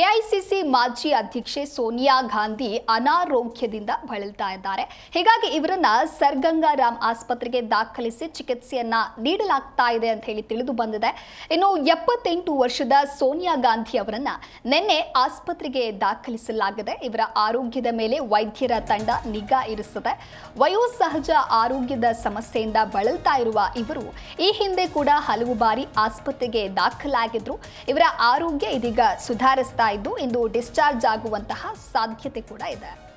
AICC ಮಾಜಿ ಅಧ್ಯಕ್ಷೆ ಸೋನಿಯಾ ಗಾಂಧಿ ಅನಾರೋಗ್ಯದಿಂದ ಬಳಲ್ತಾ ಇದ್ದಾರೆ. ಹೀಗಾಗಿ ಇವರನ್ನ ಸರ್ಗಂಗಾರಾಮ್ ಆಸ್ಪತ್ರೆಗೆ ದಾಖಲಿಸಿ ಚಿಕಿತ್ಸೆಯನ್ನ ನೀಡಲಾಗ್ತಾ ಇದೆ ಅಂತ ಹೇಳಿ ತಿಳಿದು ಬಂದಿದೆ. ಇನ್ನು ಎಪ್ಪತ್ತೆಂಟು ವರ್ಷದ ಸೋನಿಯಾ ಗಾಂಧಿ ಅವರನ್ನ ನಿನ್ನೆ ಆಸ್ಪತ್ರೆಗೆ ದಾಖಲಿಸಲಾಗಿದೆ. ಇವರ ಆರೋಗ್ಯದ ಮೇಲೆ ವೈದ್ಯರ ತಂಡ ನಿಗಾ ಇರಿಸಿದೆ. ವಯೋಸಹಜ ಆರೋಗ್ಯದ ಸಮಸ್ಯೆಯಿಂದ ಬಳಲ್ತಾ ಇರುವ ಇವರು ಈ ಹಿಂದೆ ಕೂಡ ಹಲವು ಬಾರಿ ಆಸ್ಪತ್ರೆಗೆ ದಾಖಲಾಗಿದ್ರು. ಇವರ ಆರೋಗ್ಯ ಇದೀಗ ಸುಧಾರಿಸ್ತಾ ಇದ್ದು ಇಂದು ಡಿಸ್ಚಾರ್ಜ್ ಆಗುವಂತಹ ಸಾಧ್ಯತೆ ಕೂಡ ಇದೆ.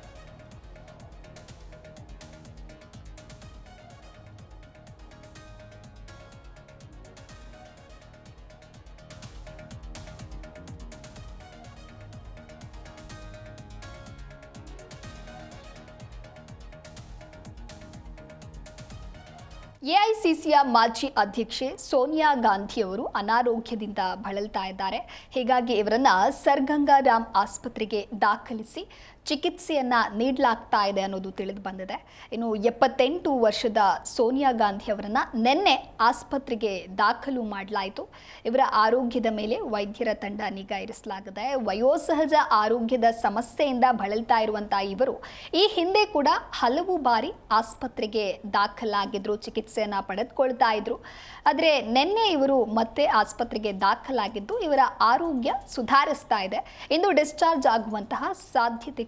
ಎಐಸಿಸಿಯ ಮಾಜಿ ಅಧ್ಯಕ್ಷೆ ಸೋನಿಯಾ ಗಾಂಧಿ ಅವರು ಅನಾರೋಗ್ಯದಿಂದ ಬಳಲ್ತಾ ಇದ್ದಾರೆ. ಹೀಗಾಗಿ ಇವರನ್ನ ಸರ್ಗಂಗಾರಾಮ್ ಆಸ್ಪತ್ರೆಗೆ ದಾಖಲಿಸಿ ಚಿಕಿತ್ಸೆಯನ್ನ ನೀಡಲಾಗ್ತಾ ಇದೆ ಅನ್ನೋದು ತಿಳಿದು ಬಂದಿದೆ. ಇನ್ನು ಎಪ್ಪತ್ತೆಂಟು ವರ್ಷದ ಸೋನಿಯಾ ಗಾಂಧಿ ಅವರನ್ನ ನಿನ್ನೆ ಆಸ್ಪತ್ರೆಗೆ ದಾಖಲು ಮಾಡಲಾಯಿತು. ಇವರ ಆರೋಗ್ಯದ ಮೇಲೆ ವೈದ್ಯರ ತಂಡ ನಿಗಾ ಇರಿಸಲಾಗಿದೆ. ವಯೋಸಹಜ ಆರೋಗ್ಯದ ಸಮಸ್ಯೆಯಿಂದ ಬಳಲ್ತಾ ಇರುವಂತಹ ಇವರು ಈ ಹಿಂದೆ ಕೂಡ ಹಲವು ಬಾರಿ ಆಸ್ಪತ್ರೆಗೆ ದಾಖಲಾಗಿದ್ರು, ಚಿಕಿತ್ಸೆಯನ್ನ ಪಡೆದುಕೊಳ್ತಾ ಇದ್ರು. ಆದರೆ ನಿನ್ನೆ ಇವರು ಮತ್ತೆ ಆಸ್ಪತ್ರೆಗೆ ದಾಖಲಾಗಿದ್ದು ಇವರ ಆರೋಗ್ಯ ಸುಧಾರಿಸ್ತಾ ಇದೆ. ಇಂದು ಡಿಸ್ಚಾರ್ಜ್ ಆಗುವಂತಹ ಸಾಧ್ಯತೆ